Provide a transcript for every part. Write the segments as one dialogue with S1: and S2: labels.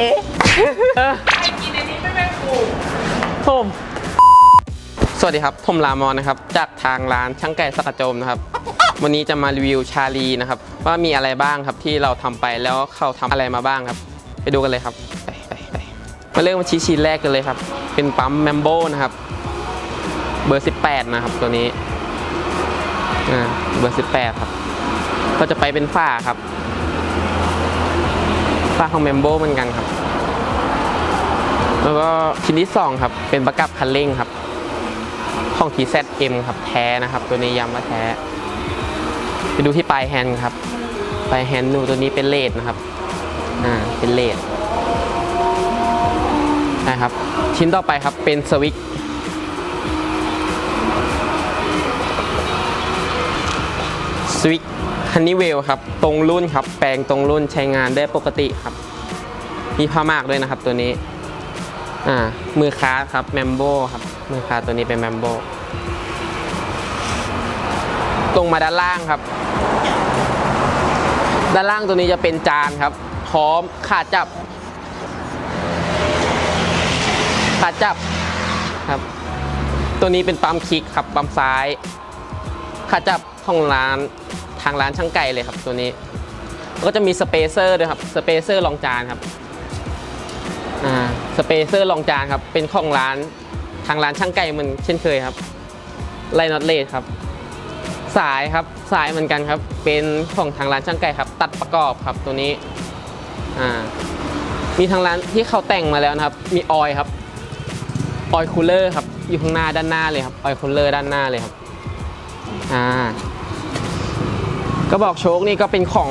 S1: เอ๊ะ
S2: ไอ้กินอันนี้ไม่แม่งถูก
S1: ผมสวัสดีครับผมรามอนนะครับ จากทางร้านช่างไก่สกัดโจมนะครับ วันนี้จะมารีวิวชาลีนะครับ ว่ามีอะไรบ้างครับที่เราทำไปแล้วเขาทำอะไรมาบ้างครับ ไปดูกันเลยครับไปไปไปมาเริ่มที่ชิ้นแรกกันเลยครับ เป็นปั๊มแมมโบนะครับ เบอร์ 18 นะครับตัวนี้อ่าเบอร์ 18 ครับ ก็จะไปเป็นฝ้าครับ ฝ้าของแมมโบเหมือนกันครับ แล้วก็ชิ้นที่ 2 ครับ เป็นประกับคันเร่งครับ ของ TZM ครับแท้นะครับ ตัวนี้ย้ำว่าแท้ ไปดูที่ปลายแฮนด์ครับ ปลายแฮนด์ดูตัวนี้เป็นเลดนะครับ อ่า เป็นเลดนะครับ ชิ้นต่อไปครับเป็นสวิตช์สวิต ฮันนี่เวลครับ ตรงรุ่นครับ แปลงตรงรุ่นใช้งานได้ปกติครับ มีผ้ามากด้วยนะครับตัวนี้ อ่า มือค้าครับแมมโบครับ มือค้าตัวนี้เป็นแมมโบตรงมาด้านล่างครับ ด้านล่างตัวนี้จะเป็นจานครับ พร้อมขาจับ ขาจับครับ ตัวนี้เป็นปั๊มคลิกครับปั๊มซ้าย ขาจับของร้าน ทางร้านช่างไก่เลยครับตัวนี้ก็จะมีสเปเซอร์ด้วยครับสเปเซอร์รองจานครับอ่าสเปเซอร์รองจานครับเป็นของร้านทางร้านช่างไก่เหมันเช่นเคยครับไลน็อตเลสครับ สายครับสายเหมือนกันครับ เป็นของทางร้านช่างไก่ครับ ตัดประกอบครับตัวนี้อ่ามีทางร้านที่เขาแต่งมาแล้วนะครับ มีออยครับออยคูลเลอร์ครับอยู่ข้างหน้าด้านหน้าเลยครับออยคูลเลอร์ด้านหน้าเลยครับอ่า ก็บอกโชคนี่ก็เป็นของ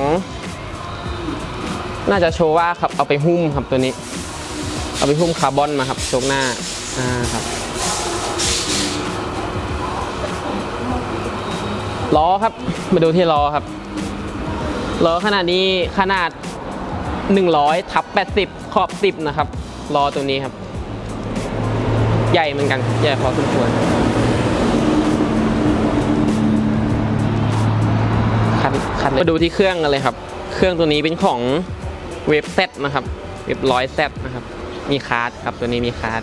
S1: น่าจะโชว์ว่าครับเอาไปหุ้มครับตัวนี้ เอาไปหุ้มคาร์บอนมาครับโชคหน้าอ่าครับล้อครับมาดูที่ล้อครับล้อขนาดนี้ขนาด 100ทับ80 ขอบ 10 นะครับล้อตัวนี้ครับ ใหญ่เหมือนกันใหญ่พอสมควร มาดูที่เครื่องกันเลยครับ เครื่องตัวนี้เป็นของเว็บเซตนะครับ เว็บร้อยเซตนะครับ มีคาร์ดครับ ตัวนี้มีคาร์ด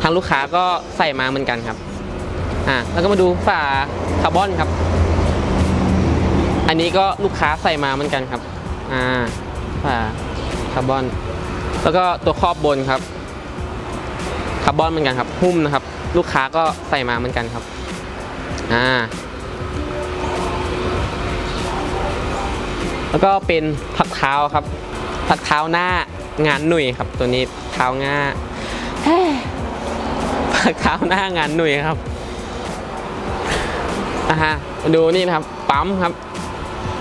S1: ทางลูกค้าก็ใส่มาเหมือนกันครับ อ่า แล้วก็มาดูฝาคาร์บอนครับ อันนี้ก็ลูกค้าใส่มาเหมือนกันครับ อ่า ฝาคาร์บอน แล้วก็ตัวครอบบนครับคาร์บอนเหมือนกันครับ หุ้มนะครับ ลูกค้าก็ใส่มาเหมือนกันครับ อ่า แล้วก็เป็นผักเท้าครับ ผักเท้าหน้างานหนุ่ยครับ ตัวนี้เท้าง่าผักเท้าหน้างานหนุ่ยครับอ่าฮะมาดูนี่นะครับปั๊มครับ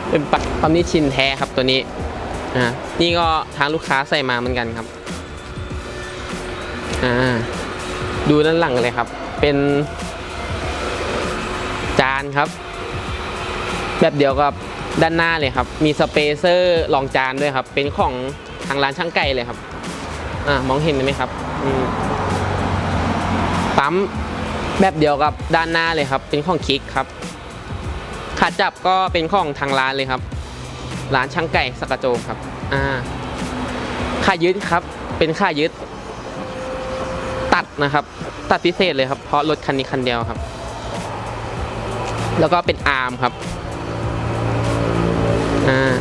S1: เป็นปักปั๊มนี่ชินแท้ครับตัวนี้อ่านี่ก็ทางลูกค้าใส่มาเหมือนกันครับอ่าดูด้านหลังเลยครับ เป็น จานครับ แบบเดียวกับ ด้านหน้าเลยครับ มีสเปเซอร์รองจานด้วยครับ เป็นของทางร้านช่างไก่เลยครับอ่ามองเห็นไหมครับปั๊มแบบเดียวกับด้านหน้าเลยครับ เป็นของคิกครับขาจับก็เป็นของทางร้านเลยครับ ร้านช่างไก่สกระโจมครับอ่าขายึดครับ เป็นขายึด ตัดนะครับ ตัดพิเศษเลยครับ เพราะรถคันนี้คันเดียวครับ แล้วก็เป็นอาร์มครับ อ่า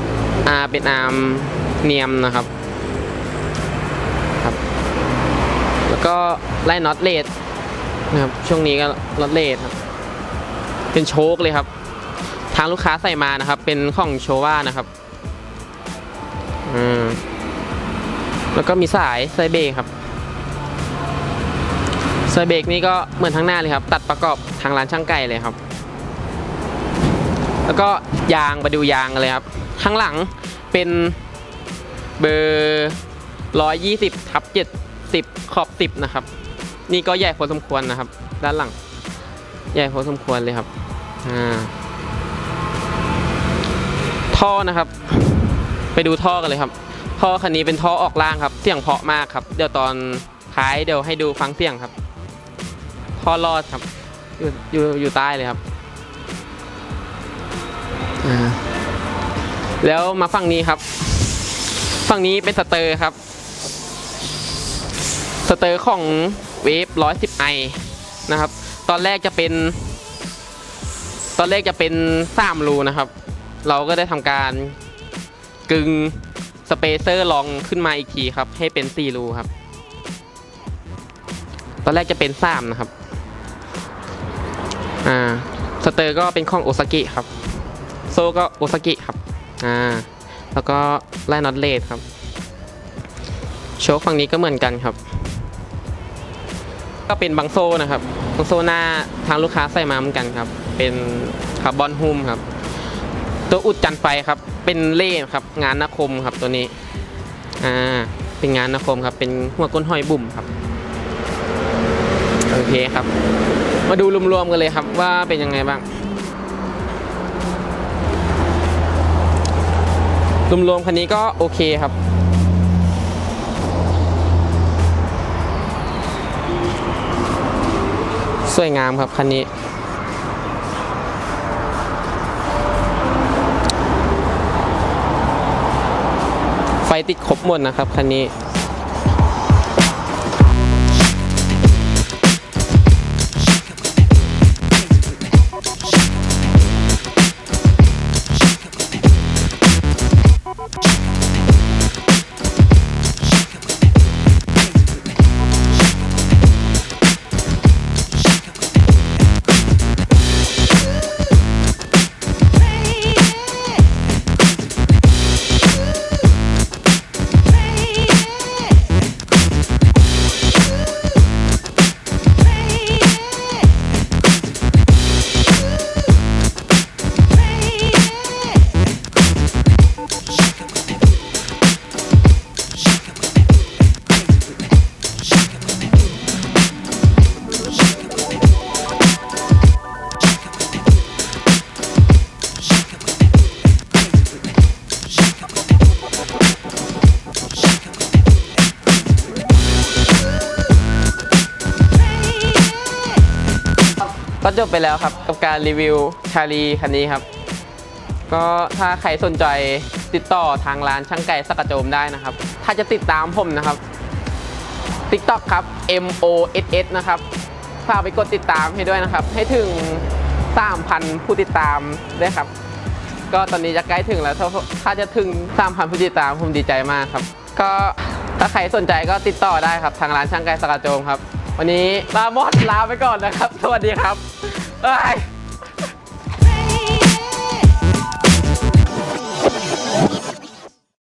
S1: อาเป็นอาร์มเนียมนะครับครับ แล้วก็ไล่น็อตเลดนะครับช่วงนี้ก็น็อตเลดครับเป็นโชคเลยครับ ทางลูกค้าใส่มานะครับ เป็นของโชว่านะครับอืมแล้วก็มีสายสายเบรกครับสายเบรกนี่ก็เหมือนทางหน้าเลยครับ ตัดประกอบทางร้านช่างไก่เลยครับ แล้วก็ยางไปดูยางกันเลยครับ ข้างหลังเป็นเบอร์120ทับ70 ขอบ 10 นะครับ นี่ก็ใหญ่พอสมควรนะครับ ด้านหลัง ใหญ่พอสมควรเลยครับท่อนะครับ ไปดูท่อกันเลยครับ ท่อคันนี้เป็นท่อออกล่างครับ เสียงเพาะมากครับ เดี๋ยวตอนท้ายเดี๋ยวให้ดูฟังเสียงครับ ท่อรอดครับ อยู่อยู่อยู่ใต้เลยครับอ่า แล้วมาฝั่งนี้ครับ ฝั่งนี้เป็นสเตอร์ครับ สเตอร์ของเวฟ110 i นะครับ ตอนแรกจะเป็น ตอนแรกจะเป็น3รูนะครับ เราก็ได้ทำการกึงสเปเซอร์ลองขึ้นมาอีกทีครับ ให้เป็น4รูครับ ตอนแรกจะเป็น3นะครับ อ่า สเตอร์ก็เป็นของโอซากิครับ โซก็โอซากิครับ อ่าแล้วก็ไล่น็อตเลดครับ โชคฝั่งนี้ก็เหมือนกันครับ ก็เป็นบังโซนะครับบังโซหน้าทางลูกค้าใส่มาเหมือนกันครับ เป็นคาร์บอนหุ้มครับ ตัวอุดจันไฟครับ เป็นเล่ครับ งานนาคมครับตัวนี้อ่าเป็นงานนาคมครับ เป็นหัวก้นห้อยบุ่มครับโอเคครับ มาดูรวมๆกันเลยครับว่าเป็นยังไงบ้าง รวมๆคันนี้ก็โอเคครับ สวยงามครับคันนี้ ไฟติดครบหมดนะครับคันนี้ จบไปแล้วครับ กับการรีวิวชาลีคันนี้ครับ ก็ถ้าใครสนใจติดต่อทางร้านช่างไก่สกกระโจมได้นะครับ ถ้าจะติดตามผมนะครับ TikTok ครับ M O S S นะครับฝากไปกดติดตามให้ด้วยนะครับ ให้ถึง 3,000 ผู้ติดตามด้วยครับ ก็ตอนนี้จะใกล้ถึงแล้ว ถ้าถ้าจะถึง 3,000 ผู้ติดตามผมดีใจมากครับ ก็ถ้าใครสนใจก็ติดต่อได้ครับ ทางร้านช่างไก่สกกระโจมครับ วันนี้ลามอดลาไปก่อนนะครับ สวัสดีครับ บ๊ายบาย